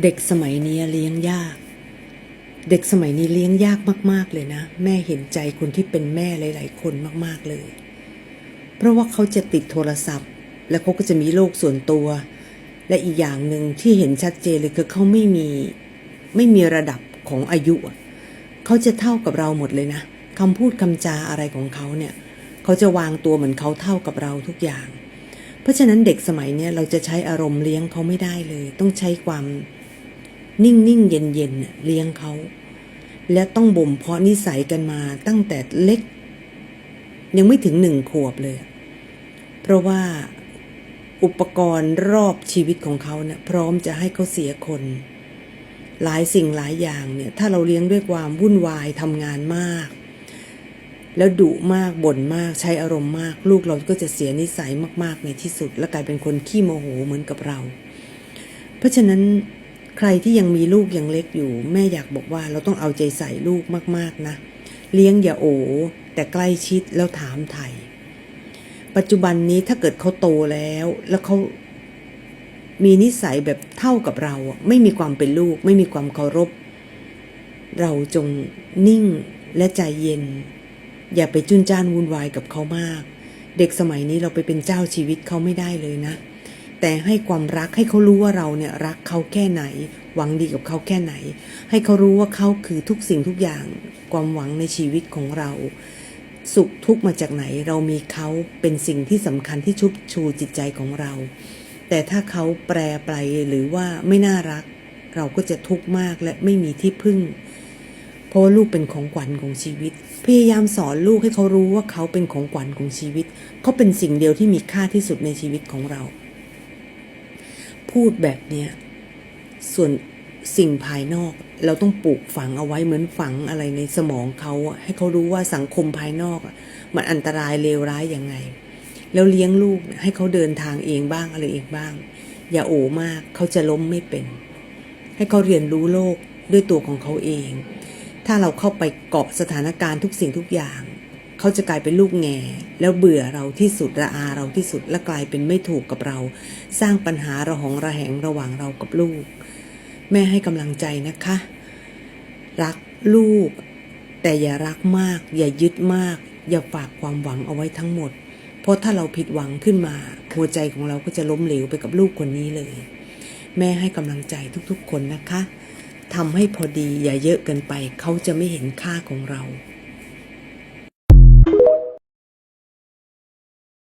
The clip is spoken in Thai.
เด็กสมัยนี้เลี้ยงยาก เด็กสมัยนี้เลี้ยงยากมาก ๆ เลยนะ แม่เห็นใจคนที่เป็นแม่หลาย ๆ คนมาก ๆ เลย เพราะว่าเขาจะติดโทรศัพท์ แล้วเขาก็จะมีโลกส่วนตัว และอีกอย่างหนึ่งที่เห็นชัดเจนเลยคือเขาไม่มีไม่มีระดับของอายุ เขาจะเท่ากับเราหมดเลยนะคำพูดคำจาอะไรของเขาเนี่ยเขาจะวางตัวเหมือนเขาเท่ากับเราทุกอย่าง เพราะฉะนั้นเด็กสมัยเนี้ยเราจะใช้อารมณ์เลี้ยงเขาไม่ได้เลย ต้องใช้ความ นิ่งนิ่งเย็นเย็นๆเลี้ยงเขา และต้องบ่มเพาะนิสัยกันมาตั้งแต่เล็ก ยังไม่ถึงหนึ่งขวบเลย เพราะว่าอุปกรณ์รอบชีวิตของเขาเนี่ยพร้อมจะให้เขาเสียคน หลายสิ่งหลายอย่างเนี่ย ถ้าเราเลี้ยงด้วยความวุ่นวายทำงานมาก แล้วดุมากบ่นมากใช้อารมณ์มาก ลูกเราก็จะเสียนิสัยมากๆในที่สุด และกลายเป็นคนขี้โมโหเหมือนกับเรา เพราะฉะนั้น ใครที่ยังมีลูกยังเล็กอยู่ แม่อยากบอกว่าเราต้องเอาใจใส่ลูกมากๆนะ เลี้ยงอย่าโอแต่ใกล้ชิดแล้วถามไทย ปัจจุบันนี้ถ้าเกิดเขาโตแล้ว แล้วเขามีนิสัยแบบเท่ากับเรา ไม่มีความเป็นลูก ไม่มีความเคารพ เราจงนิ่งและใจเย็น อย่าไปจุนจ้านวุ่นวายกับเขามาก เด็กสมัยนี้เราไปเป็นเจ้าชีวิตเขาไม่ได้เลยนะ แต่ให้ความรักให้เขารู้ว่าเราเนี่ยรักเขาแค่ไหน หวังดีกับเขาแค่ไหน ให้เขารู้ว่าเขาคือทุกสิ่งทุกอย่าง ความหวังในชีวิตของเรา สุขทุกมาจากไหน เรามีเขาเป็นสิ่งที่สำคัญที่ชุบชูจิตใจของเรา แต่ถ้าเขาแปรไปหรือว่าไม่น่ารัก เราก็จะทุกข์มากและไม่มีที่พึ่ง เพราะาลูกเป็นของขวัญของชีวิต พยายามสอนลูกให้เขารู้ว่าเขาเป็นของขวัญของชีวิตเขาเป็นสิ่งเดียวที่มีค่าที่สุดในชีวิตของเรา พูดแบบเนี้ยส่วนสิ่งภายนอกเราต้องปลูกฝังเอาไว้เหมือนฝังอะไรในสมองเขาให้เขารู้ว่าสังคมภายนอกมันอันตรายเลวร้ายยังไง แล้วเลี้ยงลูกให้เขาเดินทางเองบ้างอะไรเองบ้าง อย่าโอมากเขาจะล้มไม่เป็น ให้เขาเรียนรู้โลกด้วยตัวของเขาเอง ถ้าเราเข้าไปเกาะสถานการณ์ทุกสิ่งทุกอย่าง เขาจะกลายเป็นลูกแง่แล้วเบื่อเราที่สุดระอาเราที่สุดและกลายเป็นไม่ถูกกับเรา สร้างปัญหาระหองระแหงระหว่างเรากับลูก แม่ให้กำลังใจนะคะ รักลูก แต่อย่ารักมาก อย่ายึดมาก อย่าฝากความหวังเอาไว้ทั้งหมด เพราะถ้าเราผิดหวังขึ้นมา หัวใจของเราก็จะล้มเหลวไปกับลูกคนนี้เลย แม่ให้กำลังใจทุกๆ คนนะคะทำให้พอดีอย่าเยอะเกินไป เขาจะไม่เห็นค่าของเรา